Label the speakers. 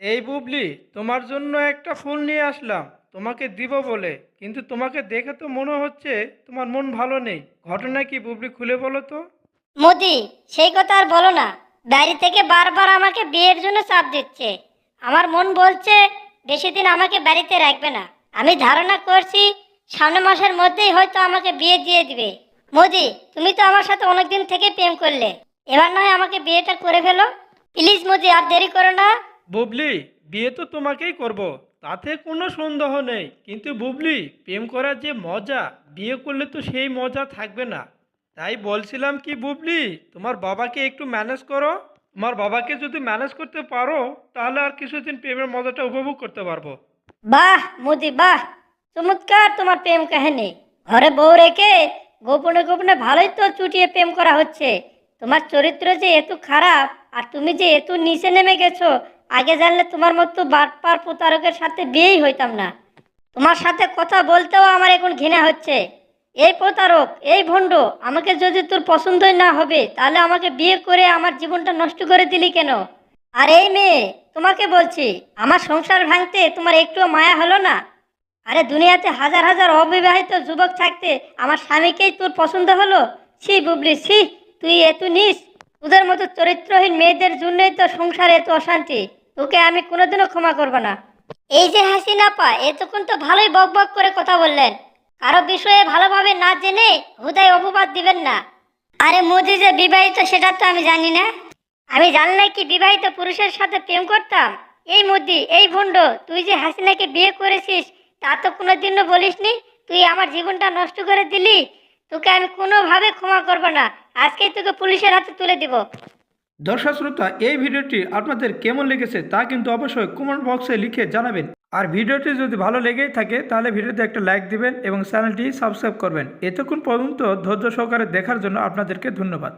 Speaker 1: এই বুবলি, তোমার জন্য একটা ফুল নিয়ে আসলাম। তোমাকে দিব বলে, কিন্তু তোমাকে দেখে তো মনে হচ্ছে তোমার মন ভালো নেই। ঘটনা কি বুবলি খুলে বলো তো?
Speaker 2: মোদি, সেই কথা আর বলো না। বাড়ি থেকে বারবার আমাকে বিয়ের জন্য চাপ দিচ্ছে। আমার মন বলছে বেশি দিন আমাকে বাড়িতে রাখবে না। আমি ধারণা করছি সামনের মাসের মধ্যেই হয়তো আমাকে বিয়ে দিয়ে দিবে। মোদি, তুমি তো আমার সাথে অনেকদিন থেকে প্রেম করলে। এবার নয় আমাকে বিয়েটা করে ফেলো। প্লিজ মোদি, আর দেরি করো না।
Speaker 1: বুবলি, বিয়ে তো তোমাকেই করব। তাতে কোনো সন্দেহ নেই। কিন্তু বুবলি, প্রেম করার যে মজা, বিয়ে করলে তো সেই মজা থাকবে না। তাই বলছিলাম কি বুবলি, তোমার বাবাকে একটু ম্যানেজ করো। তোমার বাবাকে যদি ম্যানেজ করতে পারো, তাহলে আর কিছুদিন প্রেমের মজাটা উপভোগ করতে পারব।
Speaker 2: বাহ, মোদি, বাহ। চমৎকার তোমার প্রেম কাহিনী। ঘরে বউ রেখে গোপনে গোপনে ভালোই তো চুটিয়ে প্রেম করা হচ্ছে। তোমার চরিত্র যে এত খারাপ, আর তুমি যে এত নিচে নেমে গেছো আগে জানলে তোমার মতো বাটপার প্রতারকের সাথে বিয়েই হইতাম না। তোমার সাথে কথা বলতেও আমার এখন ঘৃণা হচ্ছে। এই প্রতারক, এই ভণ্ড, আমাকে যদি তোর পছন্দই না হবে, তাহলে আমাকে বিয়ে করে আমার জীবনটা নষ্ট করে দিলি কেন? আর এই মেয়ে, তোমাকে বলছি, আমার সংসার ভাঙতে তোমার একটুও মায়া হলো না? আরে দুনিয়াতে হাজার হাজার অবিবাহিত যুবক থাকতে আমার স্বামীকেই তোর পছন্দ হলো? ছি বুবলি, ছি, তুই এত নিস। তোদের মতো চরিত্রহীন মেয়েদের জন্যই তো সংসারে এত অশান্তি। তোকে আমি কোনোদিনও ক্ষমা করব না। এই যে হাসিনা পা এতক্ষণ তো ভালোই বক বক করে কথা বললেন। কারও বিষয়ে ভালোভাবে না জেনে হুদায় অপবাদ দিবেন না। আরে মোদি যে বিবাহিত, সেটা তো আমি জানি না। আমি জানলে কি বিবাহিত পুরুষের সাথে প্রেম করতাম? এই মোদি, এই ভণ্ড, তুই যে হাসিনাকে বিয়ে করেছিস, তা তো কোনোদিনও বলিসনি? তুই আমার জীবনটা নষ্ট করে দিলি? তোকে আমি কোনোভাবে ক্ষমা করব না। আজকেই তোকে পুলিশের হাতে তুলে দিব।
Speaker 1: দর্শক শ্রোতা, এই ভিডিওটি আপনাদের কেমন লেগেছে তা কিন্তু অবশ্যই কমেন্ট বক্সে লিখে জানাবেন। আর ভিডিওটি যদি ভালো লেগেই থাকে, তাহলে ভিডিওতে একটা লাইক দিবেন এবং চ্যানেলটি সাবস্ক্রাইব করবেন। এতক্ষণ পর্যন্ত ধৈর্য সহকারে দেখার জন্য আপনাদেরকে ধন্যবাদ।